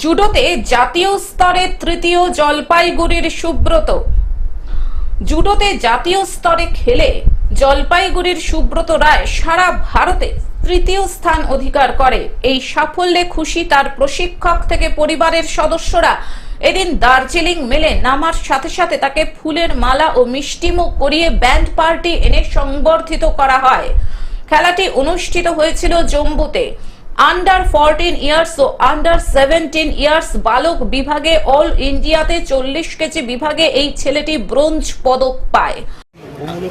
জুডোতে জাতীয় স্তরে তৃতীয় জলপাইগুড়ির সুব্রত। জুডোতে জাতীয় স্তরে খেলে জলপাইগুড়ির সুব্রত রায় সারা ভারতে তৃতীয় স্থান অধিকার করে। এই সাফল্যে খুশি তার প্রশিক্ষক থেকে পরিবারের সদস্যরা। এদিন দার্জিলিং মেলে নামার সাথে সাথে তাকে ফুলের মালা ও মিষ্টিমুখ করিয়ে ব্যান্ড পার্টি এনে সংবর্ধিত করা হয়। খেলাটি অনুষ্ঠিত হয়েছিল জম্বুতে। আন্ডার ফোরটিন ইয়ার্স ও আন্ডার সেভেন্টিন ইয়ার্স বালক বিভাগে অল ইন্ডিয়াতে চল্লিশ কেজি বিভাগে এই ছেলেটি ব্রোঞ্জ পদক পায়।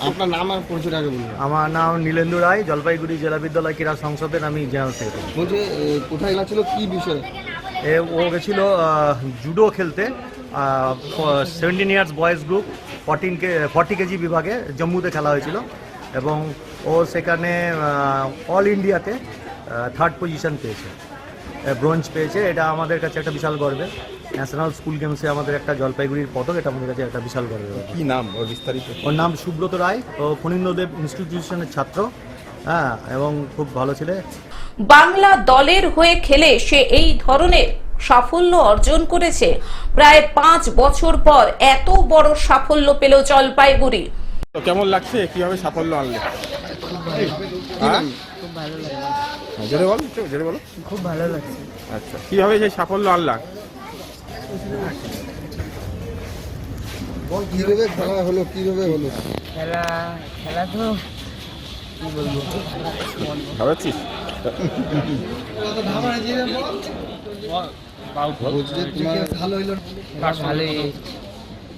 আপনার নাম আর পরিচয় আগে বলুন। আমার নাম নীলেন্দু রায় জলপাইগুড়ি জেলা বিদ্যালয় ক্রীড়া সংসদের আমি জেনারেল সেক্রেটারি। বলছে কোথায় খেলা কি বিষয়? এ ও গেছিল জুডো খেলতে seventeen years boys group fourteen কে ফর্টি কেজি বিভাগে জম্মুতে খেলা হয়েছিল। এবং ও সেখানে অল ইন্ডিয়াতে থার্ড পজিশন পেয়েছে। ব্রোঞ্জ পেয়েছে। এটা আমাদের কাছে একটা বিশাল গর্বের ন্যাশনাল স্কুল গেমসে আমাদের একটা জলপাইগুড়ির পদক এটা আমাদের কাছে একটা বিশাল গর্বের। কি নাম? ওর বিস্তারিত। ওর নাম সুব্রত রায়। ও ফণীন্দ্রদেব ইনস্টিটিউশনের ছাত্র। হ্যাঁ এবং খুব ভালো ছেলে। বাংলা দলের হয়ে খেলে সে এই ধরনের সাফল্য অর্জন করেছে। প্রায় পাঁচ বছর পর এত বড় সাফল্য পেল জলপাইগুড়ি। তো কেমন লাগছে? কীভাবে সাফল্য আনলে? কি নাম? খুব ভালো লাগে। হ্যাঁ, জোরে বল জোরে বলো। খুব ভালো লাগছে। আচ্ছা কীভাবে সেই সাফল্য আনলা? কীভাবে খেলা হলো কীভাবে হলো? খেলা খেলা তো কি বলব? ভাবাচ্ছিস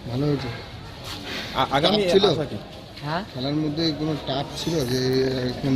ভালো হয়েছে। আগামী ছিল? হ্যাঁ? খেলার মধ্যে কোনো টাপ ছিল যে এখন